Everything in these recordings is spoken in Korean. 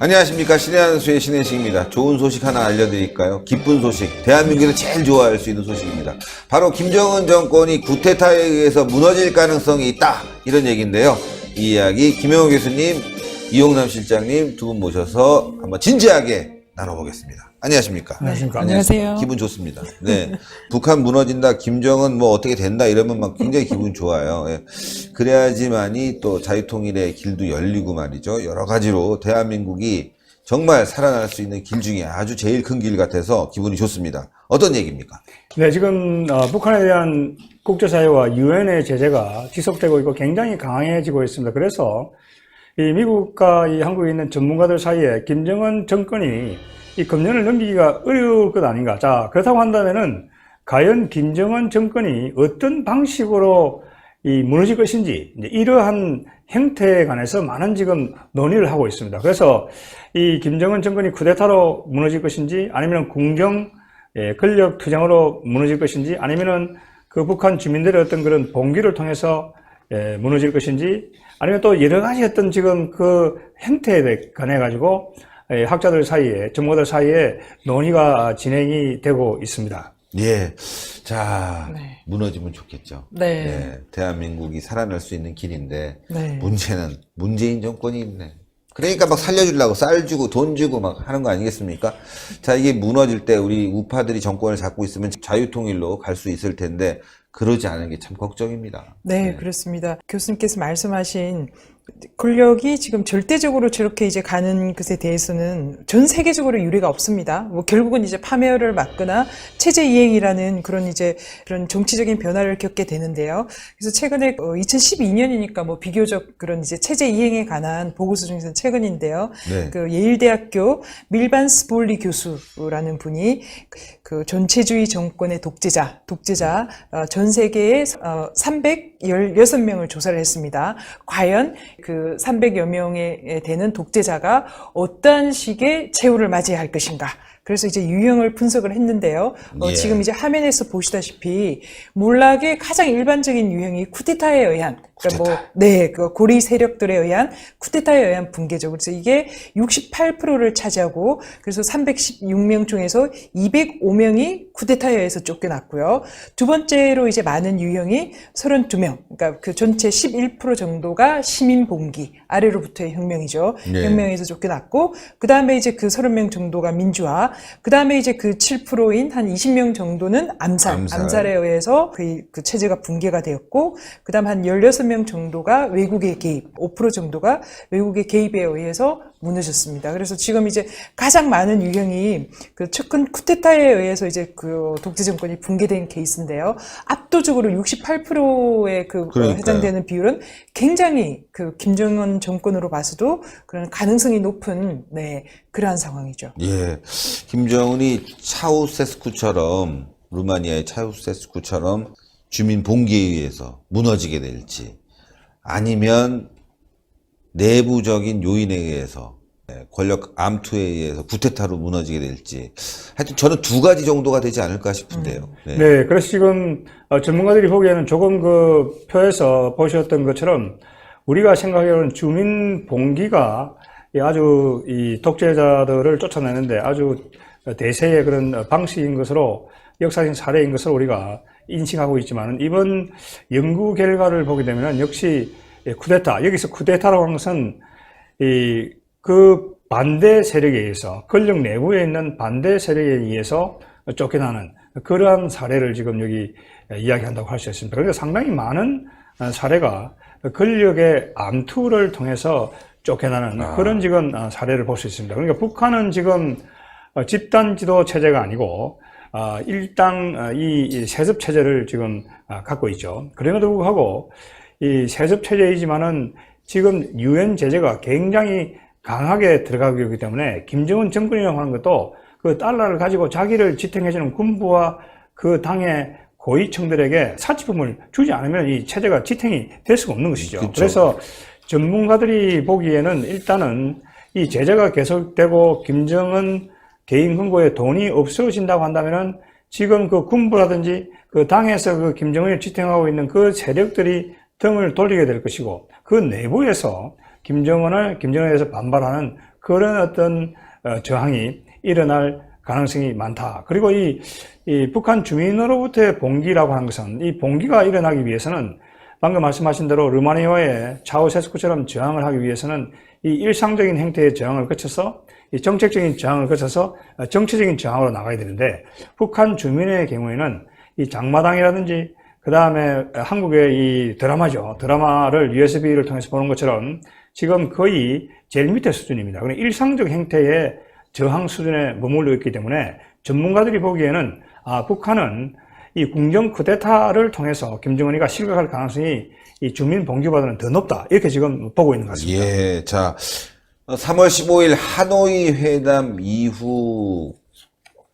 안녕하십니까 신의 한수의 신혜식입니다. 좋은 소식 하나 알려드릴까요? 기쁜 소식. 대한민국에서 제일 좋아할 수 있는 소식입니다. 바로 김정은 정권이 구테타에 의해서 무너질 가능성이 있다 이런 얘기인데요. 이 이야기 김영호 교수님, 이용남 실장님 두 분 모셔서 한번 진지하게 나눠보겠습니다. 안녕하십니까? 안녕하십니까. 안녕하세요. 기분 좋습니다. 네. 북한 무너진다, 김정은 뭐 어떻게 된다 이러면 막 굉장히 기분 좋아요. 예. 그래야지만이 또 자유통일의 길도 열리고 말이죠. 여러 가지로 대한민국이 정말 살아날 수 있는 길 중에 아주 제일 큰 길 같아서 기분이 좋습니다. 어떤 얘기입니까? 네, 지금 어, 북한에 대한 국제사회와 유엔의 제재가 지속되고 있고 굉장히 강해지고 있습니다. 그래서 이 미국과 이 한국에 있는 전문가들 사이에 김정은 정권이 이 금년을 넘기기가 어려울 것 아닌가. 자, 그렇다고 한다면은 과연 김정은 정권이 어떤 방식으로 이 무너질 것인지 이러한 형태에 관해서 많은 지금 논의를 하고 있습니다. 그래서 이 김정은 정권이 쿠데타로 무너질 것인지 아니면 궁정 예, 권력 투쟁으로 무너질 것인지 아니면은 그 북한 주민들의 어떤 그런 봉기를 통해서 예, 무너질 것인지 아니면 또 여러 가지 어떤 지금 그 형태에 관해 가지고 예, 학자들 사이에 전문가들 사이에 논의가 진행이 되고 있습니다. 예. 자, 네. 무너지면 좋겠죠. 네. 예, 대한민국이 살아날 수 있는 길인데 네. 문제는 문재인 정권이 있네. 그러니까 막 살려주려고 쌀 주고 돈 주고 막 하는 거 아니겠습니까? 자, 이게 무너질 때 우리 우파들이 정권을 잡고 있으면 자유통일로 갈 수 있을 텐데 그러지 않은 게 참 걱정입니다. 네, 그렇습니다. 교수님께서 말씀하신 권력이 지금 절대적으로 저렇게 이제 가는 것에 대해서는 전 세계적으로 유례가 없습니다. 뭐 결국은 이제 파멸을 막거나 체제 이행이라는 그런 이제 그런 정치적인 변화를 겪게 되는데요. 그래서 최근에 2012년이니까 뭐 비교적 그런 이제 체제 이행에 관한 보고서 중에서 최근인데요. 네. 그 예일대학교 밀반 스 볼리 교수라는 분이 그 전체주의 정권의 독재자, 독재자 어, 전 세계에 어, 316명을 조사를 했습니다. 과연 그 300여 명에 되는 독재자가 어떠한 식의 최후를 맞이해야 할 것인가? 그래서 이제 유형을 분석을 했는데요. 어, 예. 지금 이제 화면에서 보시다시피 몰락의 가장 일반적인 유형이 쿠데타에 의한 그러니까 뭐 네, 그 고리 세력들에 의한 쿠데타에 의한 붕괴죠. 그래서 이게 68%를 차지하고 그래서 316명 중에서 205명이 쿠데타에 의해서 쫓겨났고요. 두 번째로 이제 많은 유형이 32명. 그러니까 그 전체 11% 정도가 시민 봉기 아래로부터의 혁명이죠. 네. 혁명에서 쫓겨났고 그 다음에 이제 그 30명 정도가 민주화. 그 다음에 이제 그 7%인 한 20명 정도는 암살, 암살. 암살. 에 의해서 그, 그 체제가 붕괴가 되었고, 그 다음 한 16명 정도가 외국의 개입, 5% 정도가 외국의 개입에 의해서 무너졌습니다. 그래서 지금 이제 가장 많은 유형이 그 측근 쿠데타에 의해서 이제 그 독재 정권이 붕괴된 케이스인데요. 압도적으로 68%의 그 그러니까요. 해당되는 비율은 굉장히 그 김정은 정권으로 봐서도 그런 가능성이 높은 네 그러한 상황이죠. 예. 김정은이 차우세스쿠처럼 루마니아의 차우세스쿠처럼 주민 봉기에 의해서 무너지게 될지 아니면 내부적인 요인에 의해서 예, 권력 암투에 의해서 구테타로 무너지게 될지 하여튼 저는 두 가지 정도가 되지 않을까 싶은데요. 네. 네, 그래서 지금 어, 전문가들이 보기에는 조금 그 표에서 보셨던 것처럼 우리가 생각하기로는 주민 봉기가 이 아주 이 독재자들을 쫓아내는데 아주 대세의 그런 방식인 것으로 역사적인 사례인 것으로 우리가 인식하고 있지만 이번 연구 결과를 보게 되면 역시 이 쿠데타 여기서 쿠데타라고 하는 것은 이 그 반대 세력에 의해서 권력 내부에 있는 반대 세력에 의해서 쫓겨나는 그러한 사례를 지금 여기 이야기한다고 할 수 있습니다. 그러니까 상당히 많은 사례가 권력의 암투를 통해서 쫓겨나는 아. 그런 지금 사례를 볼 수 있습니다. 그러니까 북한은 지금 집단 지도 체제가 아니고 아, 일당 아, 이 세습 체제를 지금 아, 갖고 있죠. 그럼에도 불구하고 이 세습 체제이지만은 지금 유엔 제재가 굉장히 강하게 들어가고 있기 때문에 김정은 정권이라고 하는 것도 그 달러를 가지고 자기를 지탱해주는 군부와 그 당의 고위층들에게 사치품을 주지 않으면 이 체제가 지탱이 될 수가 없는 것이죠. 그쵸. 그래서 전문가들이 보기에는 일단은 이 제재가 계속되고 김정은 개인 금고에 돈이 없어진다고 한다면은 지금 그 군부라든지 그 당에서 그 김정은을 지탱하고 있는 그 세력들이 등을 돌리게 될 것이고 그 내부에서 김정은을 김정은에 대해서 반발하는 그런 어떤 어, 저항이 일어날 가능성이 많다. 그리고 이, 이 북한 주민으로부터의 봉기라고 하는 것은 이 봉기가 일어나기 위해서는 방금 말씀하신 대로 르마니아의 차우세스쿠처럼 저항을 하기 위해서는 이 일상적인 행태의 저항을 거쳐서 이 정책적인 저항을 거쳐서 어, 정치적인 저항으로 나가야 되는데 북한 주민의 경우에는 이 장마당이라든지 그 다음에 한국의 이 드라마죠. 드라마를 USB를 통해서 보는 것처럼 지금 거의 제일 밑에 수준입니다. 그러니까 일상적 행태의 저항 수준에 머물러 있기 때문에 전문가들이 보기에는 아, 북한은 이 궁정 쿠데타를 통해서 김정은이가 실각할 가능성이 이 주민 봉기보다는 더 높다. 이렇게 지금 보고 있는 것 같습니다. 예, 자, 3월 15일 하노이 회담 이후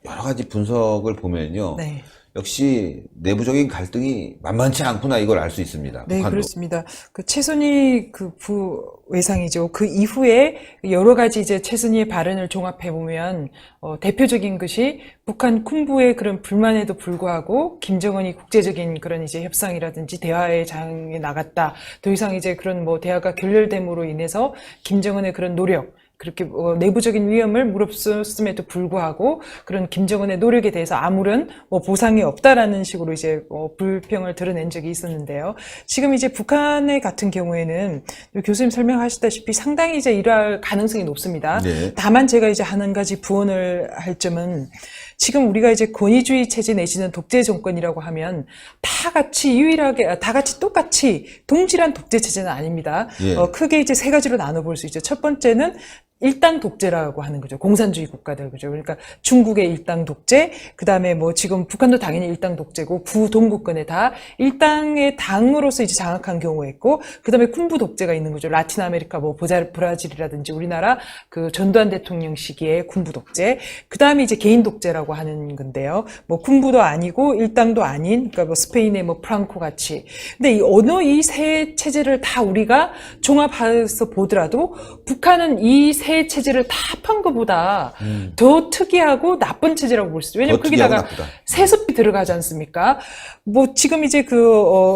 여러 가지 분석을 보면요. 네. 역시 내부적인 갈등이 만만치 않구나 이걸 알 수 있습니다. 네, 북한도. 그렇습니다. 그 최순희 그 부외상이죠. 그 이후에 여러 가지 이제 최순희의 발언을 종합해 보면 어, 대표적인 것이 북한 군부의 그런 불만에도 불구하고 김정은이 국제적인 그런 이제 협상이라든지 대화의 장에 나갔다. 더 이상 이제 그런 뭐 대화가 결렬됨으로 인해서 김정은의 그런 노력 그렇게 어, 내부적인 위험을 무릅쓰음에도 불구하고 그런 김정은의 노력에 대해서 아무런 뭐 보상이 없다라는 식으로 이제 어, 불평을 드러낸 적이 있었는데요. 지금 이제 북한의 같은 경우에는 교수님 설명하셨다시피 상당히 이제 이러할 가능성이 높습니다. 네. 다만 제가 이제 한 가지 부언을 할 점은 지금 우리가 이제 권위주의 체제 내지는 독재 정권이라고 하면 다 같이 유일하게 아, 다 같이 똑같이 동질한 독재 체제는 아닙니다. 예. 어, 크게 이제 세 가지로 나눠볼 수 있죠. 첫 번째는 일당 독재라고 하는 거죠. 공산주의 국가들 그죠. 그러니까 중국의 일당 독재, 그 다음에 뭐 지금 북한도 당연히 일당 독재고 구동국권에 다 일당의 당으로서 이제 장악한 경우가 있고, 그 다음에 군부 독재가 있는 거죠. 라틴 아메리카 뭐 보자- 브라질이라든지 우리나라 그 전두환 대통령 시기의 군부 독재, 그 다음에 이제 개인 독재라고 하는 건데요. 뭐 군부도 아니고 일당도 아닌, 그러니까 뭐 스페인의 뭐 프랑코 같이. 근데 이 어느 이 세 체제를 다 우리가 종합해서 보더라도 북한은 이세 체제를 다 합한 것보다 더 특이하고 나쁜 체제라고 볼 수 있어요. 왜냐면 거기다가. 세습이 들어가지 않습니까? 뭐 지금 이제 그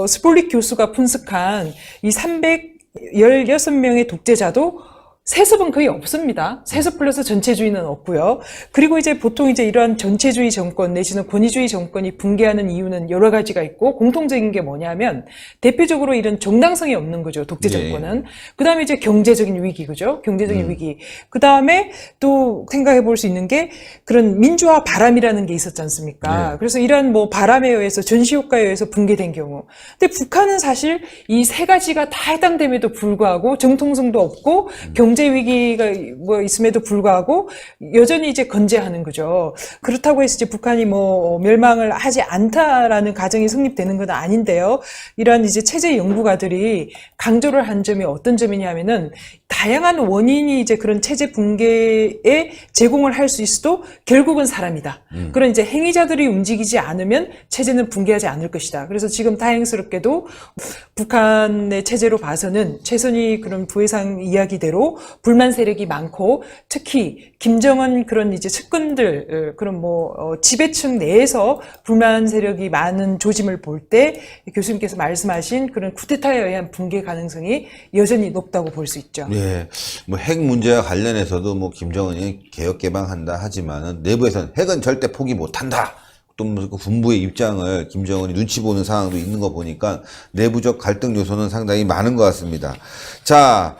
어, 스폴릭 교수가 분석한 이 316명의 독재자도 세습은 거의 없습니다. 세습 플러스 전체주의는 없고요. 그리고 이제 보통 이제 이러한 전체주의 정권 내지는 권위주의 정권이 붕괴하는 이유는 여러 가지가 있고 공통적인 게 뭐냐면 대표적으로 이런 정당성이 없는 거죠. 독재 네. 정권은. 그다음에 이제 경제적인 위기 그죠? 경제적인 음. 위기. 그다음에 또 생각해 볼 수 있는 게 그런 민주화 바람이라는 게 있었지 않습니까? 네. 그래서 이러한 뭐 바람에 의해서 전시 효과에 의해서 붕괴된 경우. 근데 북한은 사실 이 세 가지가 다 해당됨에도 불구하고 정통성도 없고 음. 경제 위기가 뭐 있음에도 불구하고 여전히 이제 건재하는 거죠. 그렇다고 해서 이제 북한이 뭐 멸망을 하지 않다라는 가정이 성립되는 건 아닌데요. 이러한 이제 체제 연구가들이 강조를 한 점이 어떤 점이냐면은 다양한 원인이 이제 그런 체제 붕괴에 제공을 할 수 있어도 결국은 사람이다. 그런 이제 행위자들이 움직이지 않으면 체제는 붕괴하지 않을 것이다. 그래서 지금 다행스럽게도 북한의 체제로 봐서는 최선희 그런 부회상 이야기대로 불만 세력이 많고 특히 김정은 그런 이제 측근들 어, 그런 뭐 어, 지배층 내에서 불만 세력이 많은 조짐을 볼 때 교수님께서 말씀하신 그런 쿠데타에 의한 붕괴 가능성이 여전히 높다고 볼 수 있죠. 예, 뭐 핵 문제와 관련해서도 뭐 김정은이 개혁 개방한다 하지만은 내부에서는 핵은 절대 포기 못 한다. 또뭐 군부의 입장을 김정은이 눈치 보는 상황도 있는 거 보니까 내부적 갈등 요소는 상당히 많은 것 같습니다. 자,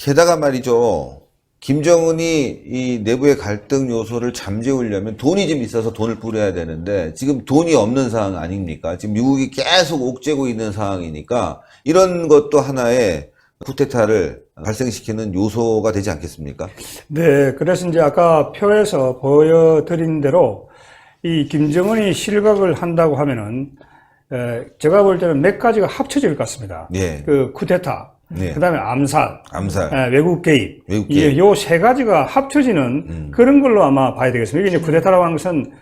게다가 말이죠. 김정은이 이 내부의 갈등 요소를 잠재우려면 돈이 좀 있어서 돈을 뿌려야 되는데 지금 돈이 없는 상황 아닙니까? 지금 미국이 계속 옥죄고 있는 상황이니까 이런 것도 하나의 쿠데타를 발생시키는 요소가 되지 않겠습니까? 네, 그래서 이제 아까 표에서 보여드린 대로 이 김정은이 실각을 한다고 하면은 에, 제가 볼 때는 몇 가지가 합쳐질 것 같습니다. 예. 그 쿠데타, 네. 그다음에 암살, 암살. 에, 외국 개입, 외국 개입. 이요세 가지가 합쳐지는 그런 걸로 아마 봐야 되겠습니다. 이게 이제 쿠데타라고 하는 것은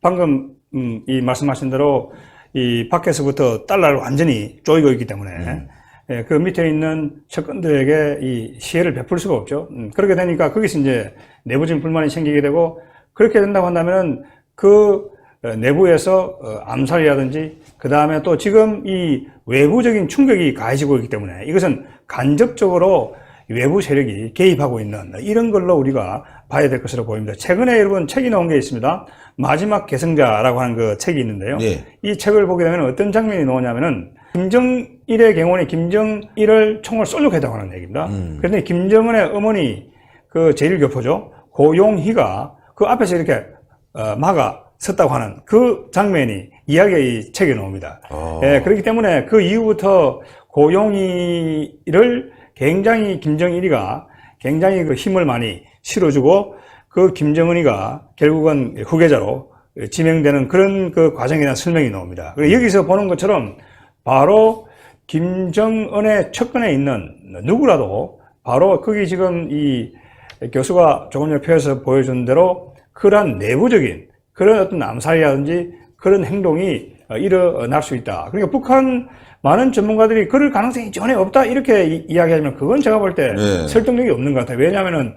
방금 음, 이 말씀하신 대로 이 밖에서부터 달러를 완전히 쪼이고 있기 때문에 예, 그 밑에 있는 측근들에게 이 시혜를 베풀 수가 없죠. 음, 그렇게 되니까 거기서 이제 내부적인 불만이 생기게 되고 그렇게 된다고 한다면은 그 어, 내부에서 어, 암살이라든지 그 다음에 또 지금 이 외부적인 충격이 가해지고 있기 때문에 이것은 간접적으로 외부 세력이 개입하고 있는 이런 걸로 우리가 봐야 될 것으로 보입니다. 최근에 여러분 책이 나온 게 있습니다. 마지막 계승자라고 하는 그 책이 있는데요. 네. 이 책을 보게 되면 어떤 장면이 나오냐면은 김정일의 경우는 김정일을 총을 쏠려고 했다고 하는 얘기입니다. 그런데 김정은의 어머니 그 제1교포죠. 고용희가 그 앞에서 이렇게 어, 막아 섰다고 하는 그 장면이 이야기가 이 책에 나옵니다. 아. 예, 그렇기 때문에 그 이후부터 고용희를 굉장히 김정일이가 굉장히 그 힘을 많이 실어주고 그 김정은이가 결국은 후계자로 지명되는 그런 그 대한 설명이 나옵니다. 여기서 보는 것처럼 바로 김정은의 측근에 있는 누구라도 바로 거기 지금 이 교수가 조금 전에 표에서 보여준 대로 그러한 내부적인 그런 어떤 암살이라든지 그런 행동이 어, 일어날 수 있다. 그러니까 북한 많은 전문가들이 그럴 가능성이 전혀 없다 이렇게 이- 이야기하지만 그건 제가 볼때 네. 설득력이 없는 것 같아요. 왜냐하면은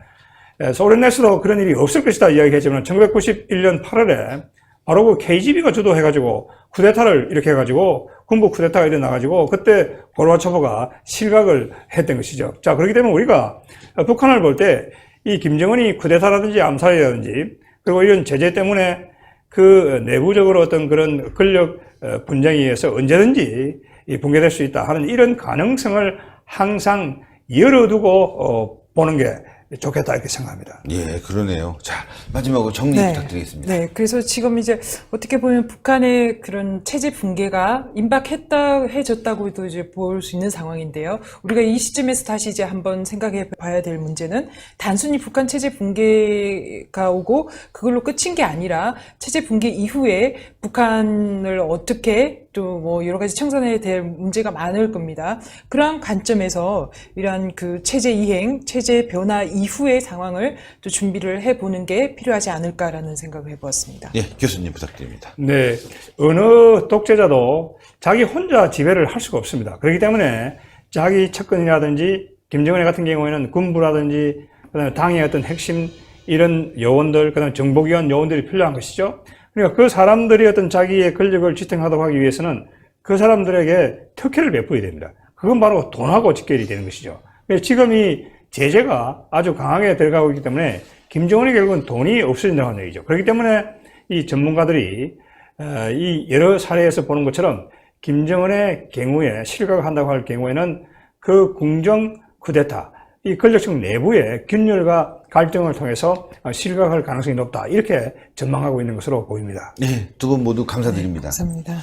에, 소련 내에서도 그런 일이 없을 것이다 이야기했지만 1991년 8월에 바로 그 KGB가 주도해가지고 쿠데타를 이렇게 해가지고 군부 쿠데타가 일어나가지고 그때 고르바초프가 실각을 했던 것이죠. 자 그렇기 때문에 우리가 북한을 볼 때 이 김정은이 쿠데타라든지 암살이라든지 그리고 이런 제재 때문에 그 내부적으로 어떤 그런 권력 어, 분쟁에 의해서 언제든지 이 붕괴될 수 있다 하는 이런 가능성을 항상 열어두고 어, 보는 게 좋겠다 이렇게 생각합니다. 예, 그러네요. 자, 마지막으로 정리 부탁드리겠습니다. 네, 그래서 지금 이제 어떻게 보면 북한의 그런 체제 붕괴가 임박했다, 해졌다고도 이제 볼 수 있는 상황인데요. 우리가 이 시점에서 다시 이제 한번 생각해 봐야 될 문제는 단순히 북한 체제 붕괴가 오고 그걸로 끝인 게 아니라 체제 붕괴 이후에 북한을 어떻게 또 뭐 여러 가지 청산해야 될 문제가 많을 겁니다. 그러한 관점에서 이러한 그 체제 이행, 체제 변화 이후의 상황을 또 준비를 해보는 게 필요하지 않을까라는 생각을 해보았습니다. 예, 교수님 부탁드립니다. 네, 어느 독재자도 자기 혼자 지배를 할 수가 없습니다. 그렇기 때문에 자기 측근이라든지 김정은 같은 경우에는 군부라든지 그다음에 당의 어떤 핵심 이런 요원들, 그다음에 정보기관 요원들이 필요한 것이죠. 그러니까 그 사람들이 어떤 자기의 권력을 지탱하도록 하기 위해서는 그 사람들에게 특혜를 베풀어야 됩니다. 그건 바로 돈하고 직결이 되는 것이죠. 지금 이 제재가 아주 강하게 들어가고 있기 때문에 김정은이 결국은 돈이 없어진다는 얘기죠. 그렇기 때문에 이 전문가들이 어, 이 여러 사례에서 보는 것처럼 김정은의 경우에 실각을 한다고 할 경우에는 그 궁정 쿠데타, 이 권력층 내부의 균열과 갈등을 통해서 어, 실각할 가능성이 높다. 이렇게 전망하고 있는 것으로 보입니다. 예, 두분 모두 감사드립니다. 감사합니다.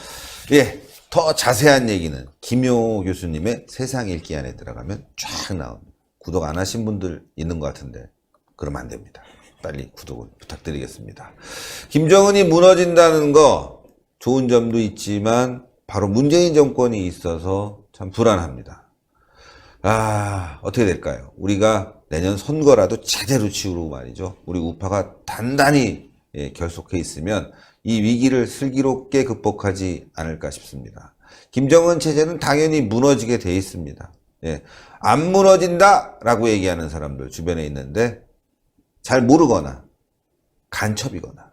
예, 더 자세한 얘기는 김효 교수님의 세상 읽기 안에 들어가면 쫙 나옵니다. 구독 안 하신 분들 있는 것 같은데 그러면 안 됩니다. 빨리 구독을 부탁드리겠습니다. 김정은이 무너진다는 거 좋은 점도 있지만 바로 문재인 정권이 있어서 참 불안합니다. 아, 어떻게 될까요? 우리가 내년 선거라도 제대로 치우고 말이죠. 우리 우파가 단단히 예, 결속해 있으면 이 위기를 슬기롭게 극복하지 않을까 싶습니다. 김정은 체제는 당연히 무너지게 돼 있습니다. 예, 안 무너진다라고 얘기하는 사람들 주변에 있는데 잘 모르거나 간첩이거나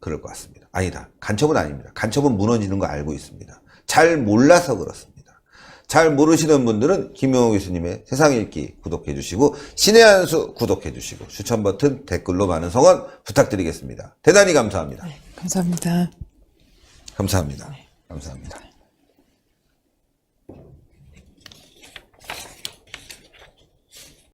그럴 것 같습니다. 아니다. 간첩은 아닙니다. 간첩은 무너지는 거 알고 있습니다. 잘 몰라서 그렇습니다. 잘 모르시는 분들은 김용호 교수님의 세상 읽기 구독해 주시고 신의 한 수 구독해 주시고 추천 버튼 댓글로 많은 성원 부탁드리겠습니다. 대단히 감사합니다. 감사합니다. 감사합니다. 감사합니다.